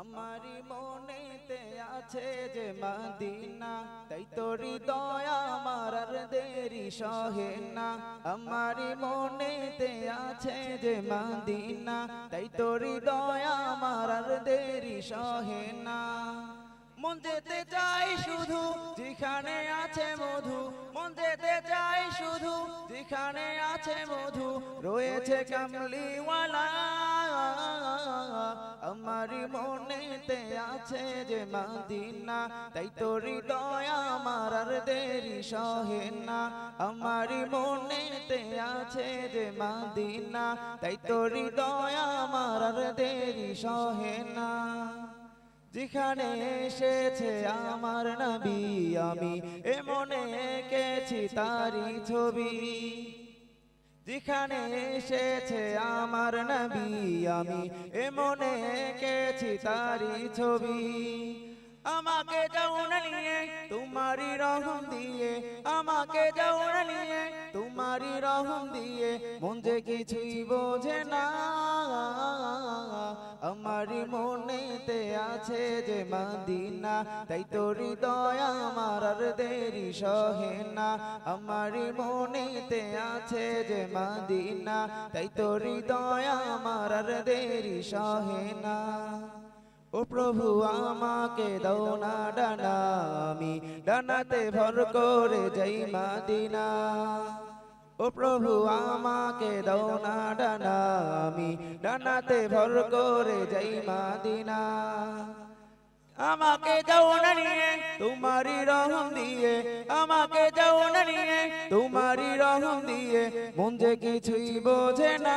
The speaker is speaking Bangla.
আমারি মনেতে আছে যে মাদিনা তাই তোর হৃদয় আমার আর দেরি সহে না। আমারি মনেতে আছে যে মাদিনা তাই তোর হৃদয় আমার আর দেরি সহে না। মন যেতে চাই শুধু যেখানে আছে মধু। মন যেতে চাই শুধু যেখানে আছে মধু। রয়েছে কামলিওয়ালা। আমারি মনেতে আছে যে মাদিনা, তাই তোর হৃদয় আমার আর দেরি সহে না। আমারি মনেতে আছে যে মাদিনা, তাই তোর হৃদয় আমার আর দেরি সহে না। যেখানে এসেছে আমার নবী, আমি এ মনে এঁকেছি তারি ছবি। যেখানে এসেছে আমার নবী, আমি এ মনে এঁকেছি তারি ছবি। আমাকে যাও না নিয়ে তোমারই রহম দিয়ে, আমাকে যাও না নিয়ে তোমারই রহম দিয়ে, মন যে কিছুই বোঝে না। আমারই মনেতে আছে যে মাদিনা, তাই তোর হৃদয় আমার আর দেরি সহে না। আমারই মনেতে আছে যে মাদিনা, তাই তোর হৃদয় আমার আর দেরি সহে না। ও প্রভু, আমাকে দাও না ডানা, আমি ডানাতে ভর করে যাই মাদিনা। ও প্রভু আমাকে দাও না ডানা আমি ডানাতে ভর করে যাই মাদিনা। আমাকে যাও না নিয়ে, তোমারই রহম দিয়ে, আমাকে যাও না নিয়ে, তোমারই রহম দিয়ে, মন যে কিছুই বোঝে না।